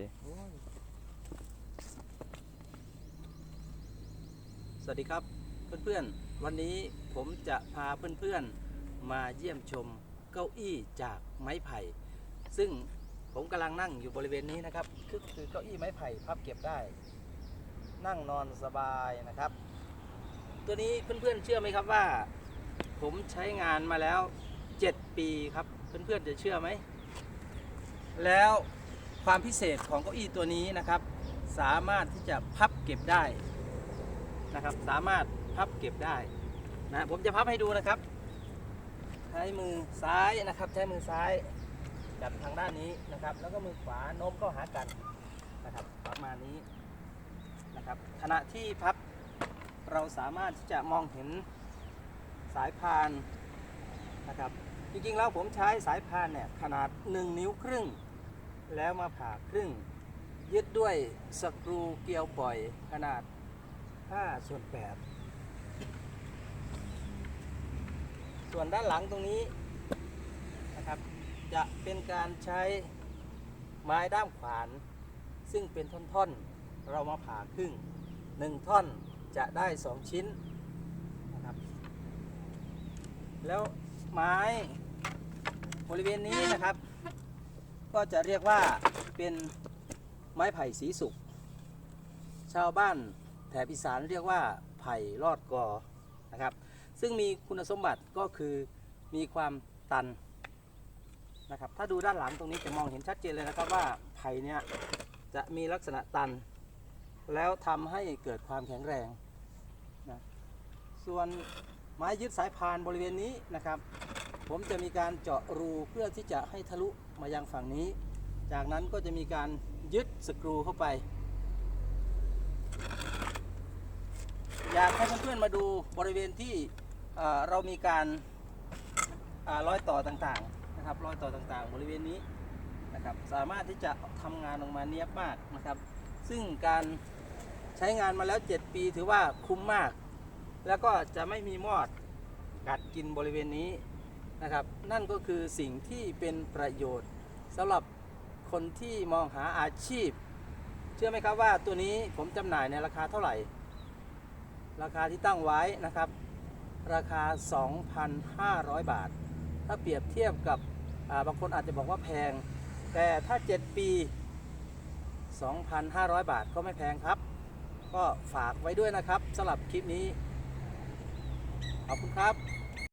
ดิสวัสดีครับเพื่อนๆ วันนี้ผมจะพาเพื่อนๆ มาเยี่ยมชมเก้าอี้จากไม้ไผ่ ซึ่งผมกำลังนั่งอยู่บริเวณนี้นะครับคือคือเก้าอี้ไม้ไผ่พับเก็บได้ นั่งนอนสบายนะครับ ตัวนี้เพื่อนๆเชื่อไหมครับว่า ผมใช้งานมาแล้ว 7 ปีครับ เพื่อนๆจะเชื่อไหม แล้ว ความพิเศษของเก้าอี้ตัวนี้นะครับ สามารถที่จะพับเก็บได้นะครับ สามารถพับเก็บได้นะผมจะพับให้ดูนะครับ ใช้มือซ้ายนะครับ ใช้มือซ้ายจับทางด้านนี้นะครับ แล้วก็มือขวาโน้มเข้าหากันนะครับประมาณนี้นะครับขณะที่พับเราสามารถที่จะมองเห็นสายพานนะครับจริงๆแล้วผมใช้สายพานเนี่ยขนาด 1 นิ้วครึ่ง แล้วมาผ่าครึ่ง ยึดด้วยสกรูเกลียวปล่อยขนาด 5 ส่วน 8 ส่วนด้านหลังตรงนี้นะครับจะเป็นการใช้ไม้ด้ามขวาน ซึ่งเป็นท่อนๆ เรามาผ่าครึ่ง 1 ท่อนจะได้ 2 ชิ้นนะครับแล้วไม้บริเวณนี้นะครับ ก็จะเรียกว่าเป็นไม้ไผ่สีสุก ชาวบ้านแถบอีสานเรียกว่าไผ่ลอดกอนะครับ ซึ่งมีคุณสมบัติก็คือมีความตันนะครับ ถ้าดูด้านหลังตรงนี้จะมองเห็นชัดเจนเลยนะครับว่าไผ่เนี่ยจะมีลักษณะตัน แล้วทำให้เกิดความแข็งแรงนะส่วน ไม้ยึดสายพานบริเวณนี้นะครับ ผมจะมีการเจาะรูเพื่อที่จะให้ทะลุมายังฝั่งนี้ จากนั้นก็จะมีการยึดสกรูเข้าไป อยากให้เพื่อนๆมาดูบริเวณที่เรามีการอ่ารอยต่อต่างๆนะครับรอยต่อต่างๆ บริเวณนี้นะครับสามารถที่จะทำงานออกมาเนียบมากนะครับ ซึ่งการใช้งานมาแล้ว 7 ปีถือว่าคุ้มมาก แล้วก็จะไม่มีมอดกัดกินบริเวณนี้นะครับ นั่นก็คือสิ่งที่เป็นประโยชน์สำหรับคนที่มองหาอาชีพ เชื่อไหมครับว่าตัวนี้ผมจำหน่ายในราคาเท่าไหร่ ราคาที่ตั้งไว้นะครับ ราคา 2,500 บาท ถ้าเปรียบเทียบกับาบางคนอาจจะบอกว่าแพง แต่ถ้า 7 ปี 2,500 บาทก็ไม่แพงครับ ก็ฝากไว้ด้วยนะครับสำหรับคลิปนี้ ขอบคุณครับ